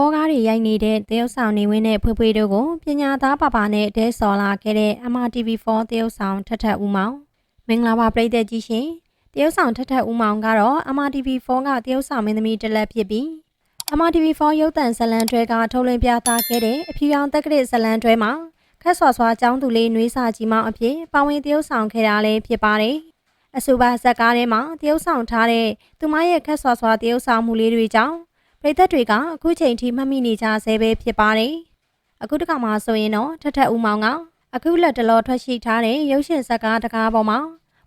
ပေါ်ကားတွေရိုက်နေတဲ့တရုတ်ဆောင်နေဝင်းနဲ့ဖွေးဖွေးတို့ကိုပညာသားပါပါနဲ့တဲဆော်လာခဲ့တဲ့ MRTV4 တရုတ်ဆောင်ထထဦးမောင်မင်္ဂလာပါပြည်သက်ကြီးရှင်တရုတ်ဆောင်ထထဦးမောင်ကတော့ MRTV4 ကတရုတ်ဆောင်မင်းသမီးတစ်လက်ဖြစ်ပြီး MRTV4 ရုပ်သံဇလံတွဲကထုတ်လွှင့်ပြသခဲ့တဲ့အဖြူရောင်တက္ကရာဇလံတွဲမှာခက်ဆွာဆွာចောင်းသူလေးနှွေးစာကြီးမောင်အဖြစ်ပါဝင်တရုတ်ဆောင်ခဲ့တာလည်းဖြစ်ပါတယ်အဆိုပါဇက်ကားထဲမှာတရုတ်ဆောင်ထားတဲ့သူမရဲ့ခက်ဆွာဆွာတရုတ်ဆောင်မှုလေးတွေကြောင့် ပရိသတ်တွေကအခုချိန်ထိမှတ်မိနေကြဆဲပဲဖြစ်ပါတယ်။အခုတစ်ခါမှဆိုရင်တော့ထထဦးမောင်ကအခုလက်တလောထွက်ရှိထားတဲ့ရုပ်ရှင်ဇာတ်ကားတကားပေါ်မှာ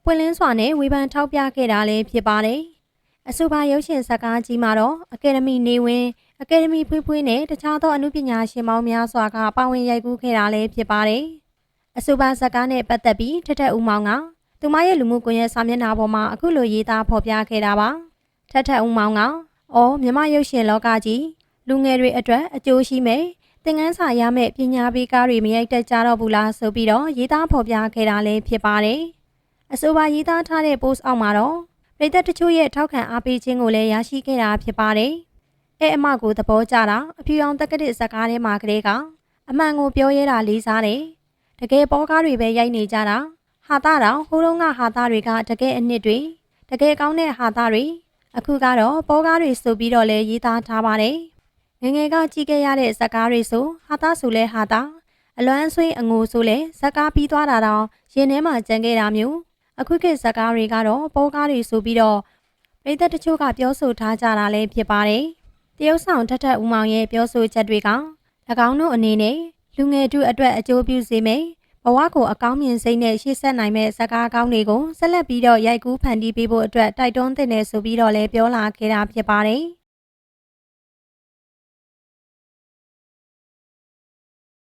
ပွင့်လင်းစွာနဲ့ဝေဖန်ထောက်ပြခဲ့တာလည်းဖြစ်ပါတယ်။အဆိုပါရုပ်ရှင်ဇာတ်ကားကြီးမှာတော့အကယ်ဒမီနေဝင်အကယ်ဒမီဖွေးဖွေးနဲ့တခြားသောအမှုပညာရှင်ပေါင်းများစွာကပါဝင်ရိုက်ကူးခဲ့တာလည်းဖြစ်ပါတယ်။အဆိုပါဇာတ်ကားနဲ့ပတ်သက်ပြီးထထဦးမောင်ကသူမရဲ့လူမှုကွန်ရက်စာမျက်နှာပေါ်မှာအခုလိုရေးသားဖော်ပြခဲ့တာပါ။ထထဦးမောင်က။ အော်မြမရုပ်ရှင်လောကကြီးလူငယ်တွေအတွက်အကျိုးရှိမယ်။သင်ခန်းစာရမယ့်ပညာပေးကားတွေမရိုက်တတ်ကြတော့ဘူးလားဆိုပြီးတော့ရေးသားဖော်ပြခဲ့တာလည်းဖြစ်ပါတယ်။အဆိုပါရေးသားထားတဲ့ post အောက်မှာတော့ပြည်သက်တချို့ရဲ့ထောက်ခံအားပေးခြင်းကိုလည်းရရှိခဲ့တာဖြစ်ပါတယ်။အဲအမကိုသဘောကျတာအဖြူရောင်တက္ကရာဇကားထဲမှာကလေးကအမှန်ကိုပြောရဲတာလေးစားတယ်။တကယ်ပေါ်ကားတွေပဲရိုက်နေကြတာဟာတာတော့ဟိုးတုန်းကဟာတာတွေကတကယ်အနှစ်တွေတကယ်ကောင်းတဲ့ဟာတာတွေ အခုကတော့ပေါ်ကားတွေဆိုပြီးတော့လဲရေးသားထားပါတယ်။ငယ်ငယ်ကကြည့်ခဲ့ရတဲ့ဇက်ကားတွေဆိုဟာသားဆိုလဲဟာသားအလွမ်းဆွေးအငိုဆိုလဲဇက်ကားပြီးသွားတာတော့ရင်ထဲမှာကြံခဲ့တာမျိုးအခုခေတ်ဇက်ကားတွေကတော့ပေါ်ကားတွေဆိုပြီးတော့ပြည်သက်တချို့ကပြောဆိုထားကြတာလည်းဖြစ်ပါတယ်။တရုတ်ဆောင်ထထဦးမောင်ရဲ့ပြောဆိုချက်တွေက၎င်းတို့အနေနဲ့လူငယ်တို့အတွက်အကျိုးပြုစေမယ် ဘဝကိုအကောင်းမြင်စိတ်နဲ့ရှေ့ဆက်နိုင်မဲ့ဇာကားကောင်းတွေကိုဆက်လက်ပြီးတော့ရိုက်ကူးဖန်တီးပေးဖို့အတွက်တိုက်တွန်းသင့်တယ်ဆိုပြီးတော့လည်းပြောလာခဲ့တာဖြစ်ပါတယ်။